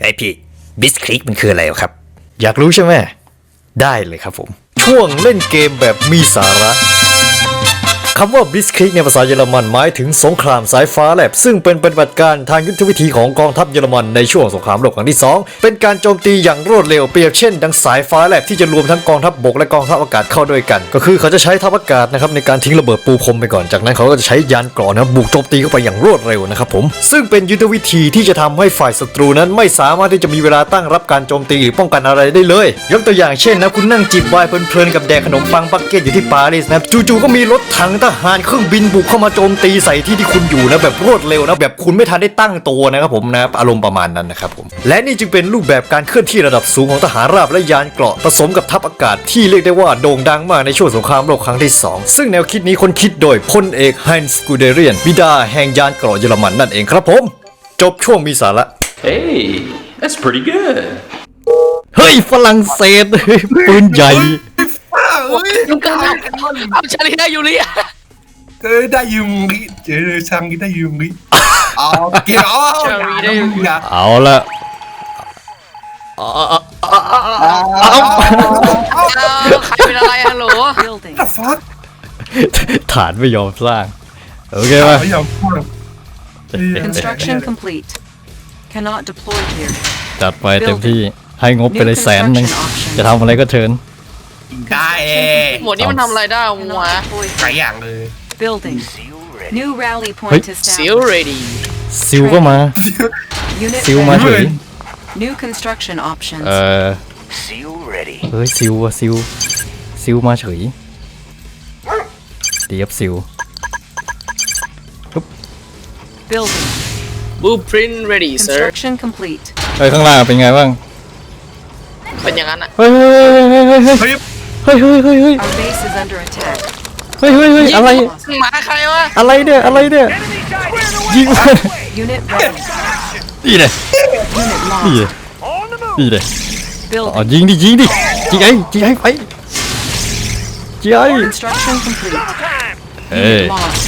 ไอพี่บิสคลิกมันคืออะไรเหรอครับ อยากรู้ใช่ไหม ได้เลยครับผม ช่วงเล่นเกมแบบมีสาระ คำว่า Blitzkrieg ในภาษาเยอรมันหมายถึงสงครามสายฟ้าแลบ ซึ่งเป็นปฏิบัติการทางยุทธวิธีของกองทัพเยอรมันในช่วงสงครามโลกครั้งที่ 2 เป็นการโจมตีอย่างรวดเร็วเปรียบเช่น ดังสายฟ้าแลบที่จะรวมทั้งกองทัพบกและกองทัพอากาศเข้าด้วยกัน ก็คือเขาจะใช้ทัพอากาศนะครับในการทิ้งระเบิดปูพรมไปก่อนจากนั้นเขาก็จะใช้ยานเกราะนะบุกโจมตีเข้าไปอย่างรวดเร็วนะครับผมซึ่งเป็นยุทธวิธีที่จะทำให้ฝ่ายศัตรูนั้นไม่สามารถที่จะมีเวลาตั้งรับการโจมตีหรือป้องกันอะไรได้เลย ยกตัวอย่างเช่นนะคุณนั่งจิบไวน์เพลินๆกับแดกขนมปังบักเก็ตอยู่ที่ปารีสนะจู่ๆก็มีรถถังทหารเครื่องบินบุกเข้ามาโจมตีใส่ที่ที่คุณอยู่นะแบบรวดเร็วนะแบบคุณไม่ทันได้ตั้งตัวนะครับผมนะอารมณ์ประมาณนั้นนะครับผมและนี่จึงเป็นรูปแบบการเคลื่อนที่ระดับสูงของทหารราบและยานเกราะผสมกับทัพอากาศที่เรียกได้ว่าโด่งดังมากในช่วงสงครามโลกครั้งที่ 2 ซึ่งแนวคิดนี้คนคิดโดยพลเอกไฮน์สกูเดเรียนบิดาแห่งยานเกราะเยอรมันนั่นเองครับผม จบช่วงมีสาระ Hey, that's pretty good. เฮ้ยฝรั่งเศสปืนใหญ่ลุงกำลังเอาชาลีได้ยูเรียเออ ได้ยืมริเจอช่างได้ยืมริเอาเกี่ยวเอาอย่าเอาละเอาใครเป็นอะไรฮัลโหลฟักฐานไม่ยอมสร้าง โอเคป่ะไม่ยอม Construction complete. Cannot deploy here. จัดไปเต็มที่ให้งบไปเลยแสนหนึ่งจะทำอะไรก็เชิญได้หมดนี้มันทำอะไรได้หัวดหลายอย่างเลย Building. New rally Hey. point ซิล established. ready ซิลก็มา Unit ซิลมาเฉย ready. New construction options. เออเฮ้ยซิลอะซิลซิลมาเฉยเดียบซิล Building. blueprint ready sir Construction complete. เฮ้ยข้างล่างเป็นไงบ้าง เป็นอย่างนั้นอะ เฮ้ยเฮ้ยเฮ้ยเฮ้ยเฮ้ยเฮ้ยเฮ้ยเฮ้ย Our base is under attack. เฮ้ยเฮ้ยเฮ้ยอะไร หมาใครวะอะไรเนี่ย อะไรเนี่ย ยิงมัน Unit ready. นี่เลย Unit นี่ lost. เลยนี่เลยอ๋อ Building. ยิงดิ ยิงดิ ยิงไอ้ยิงไอ้ไปยิงไอ้ Construction complete. เฮ้ย Unit lost.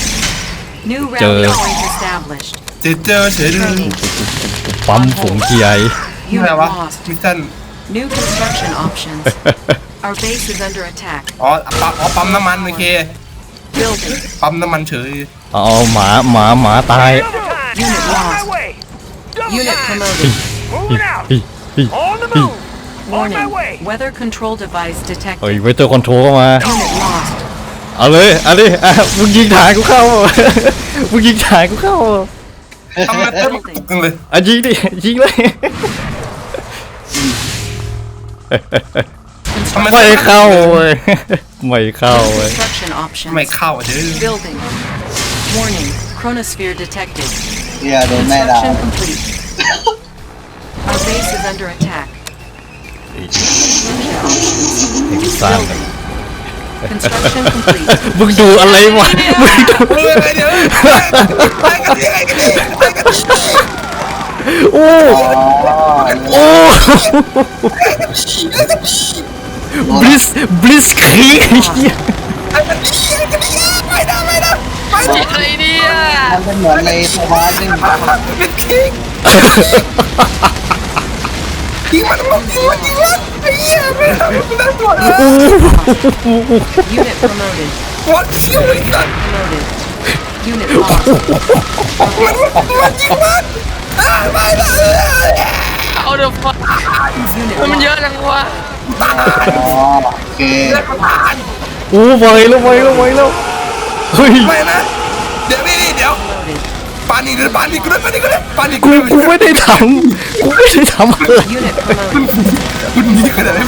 New Chờ. rally point established. เจอเจอเฉยเลย Training. ปั๊มฝงจีไอนี่อะไร Unit วะ lost. มิสตัน New construction options. Our base is under attack. อ๋อปั๊มอ๋อปั๊มน้ำมันโอเค Building. ปั๊มน้ำมันเฉยเอาหมาหมาหมาตาย Unit lost. Unit promoted. อีอีอีอี Warning. Weather control device เฮ้ย detected. เวเตอร์คอนโทรลเข้ามา Unit lost. เอาเลยเอาดิอะมึงยิงฐานกูเข้า มึงยิงฐานกูเข้าทำไมเต้นตกกันเลยอะยิงดิยิงเลยทำไมไม่เข้าเว้ยไม่เข้าเว้ย Construction options. ไม่เข้าเด้อ Building. Warning. Chronosphere detected. เฮียโดนแม่ด่า Construction complete. Our base is under attack. Construction options. สร้างกัน Construction complete. มึงดูอะไรวะมึงดูเออเดี๋ยวไปกันดิไปกันดิไปกันดิโอ้โอ้ บลิสบลิสครีกอะไรเนี่ยมันเป็นเหมือนในสวายซึ่งเป็นคิงยิงมันยิงมันยิงมันไอ้เหี้ยไม่ได้ไม่ได้ตัวเลย Unit promoted. วัดคิวไอ้สัตว์ Promoted. Unit lost. มันมันยิงมันอ่าไม่ได้เอาเดี๋ยวฟัง Unit มันเย lost. อะจังวะ อ๋อโอเคโอ้ไวแล้วไวแล้วไวแล้วเฮ้ยไม่นะเดี๋ยวนี่เดี๋ยว Promoted. ปานี่เดี๋ยวปานี่กูด้วยปานี่กูด้วยปานี่กูกูกูไม่ได้ทำกูไม่ได้ทำอะไร Unit promoted. คุณนี่ขนาดไหน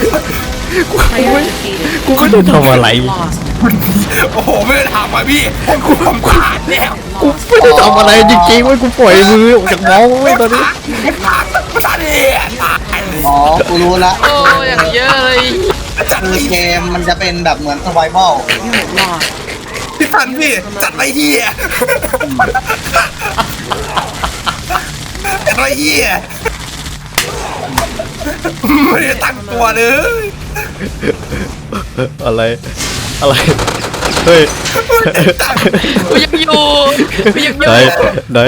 Player defeated. กูไม่ได้ทำอะไร Lost. คุณนี่โอ้โหไม่ได้ถามมาพี่กูทำผ่านแล้ว กู Lost. ไม่ได้ทำอะไรจริงๆเว้ยกูปล่อยมือออกจากเมาส์เว้ยตอนนี้มันผ่านมันผ่านเลยตายเลย อ๋อ กูรู้ละโอ้อย่างเยอะเลยจัดคือไอ้เกมมันจะเป็นแบบเหมือนสวายบอล Unit lost. พี่ทันพี่จัดไอ้เหี้ยจัดไอ้เหี้ยไม่ได้ตั้งตัวเลยอะไร อะไร เฮ้ย กูยังอยู่กูยังอไหนยู่ ไหน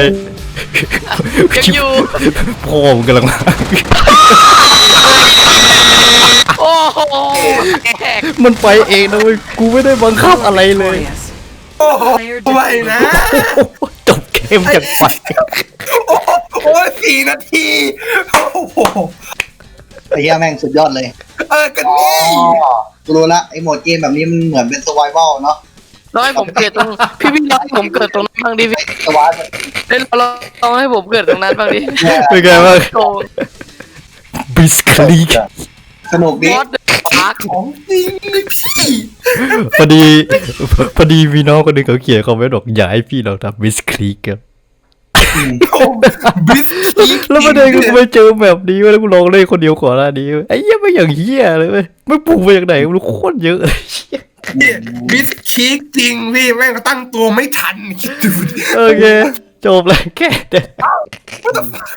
ยังอยู่พ่อมึงกำลังมาโอ้โหแหกมันไปเองนะเว้ยกูไม่ได้บังคับอะไรเลย Victorious. โอ้โหไม่นะ จบเกมจากไปโอ้โหโอ้ยสี่นาที โอ้โห ไอ้เหี้ยแม่งสุดยอดเลยเออกันอ๋อนี่ กูรู้ละไอ้โหมดเกมแบบนี้มันเหมือนเป็นสวายเวลเนาะ ร้อยผมเกิดตรงพี่พี่ร้อยผมเกิดตรงนั้นบ้างดิพี่สวายเล่นเราลองให้ผมเกิดตรงนั้นบ้างดิเป็นไงบ้างโอ้บิสคลีกสนุกดีวอตเดอะฟักของจริงเลยพี่พอดีพอดีมีน้องคนหนึงเขาเขียนคอมเมนต์บอกอย่าให้พี่เราทำบิสคลีกครับโอ้บิสกี้แล้วประเด็นคือกูไปเจอแบบนี้เว้ยแล้วกูลองเล่นคนเดียวก่อนหน้านี้เว้ยไอ้เหี้ยไม่อย่างเหี้ยเลยเว้ยไม่ปลูกมาจากไหนไม่รู้โคตรเยอะเลย บิสชีกจริงพี่แม่งก็ตั้งตัวไม่ทันคิดดูดิโอเค จบเลยแค่เด็ What the fuck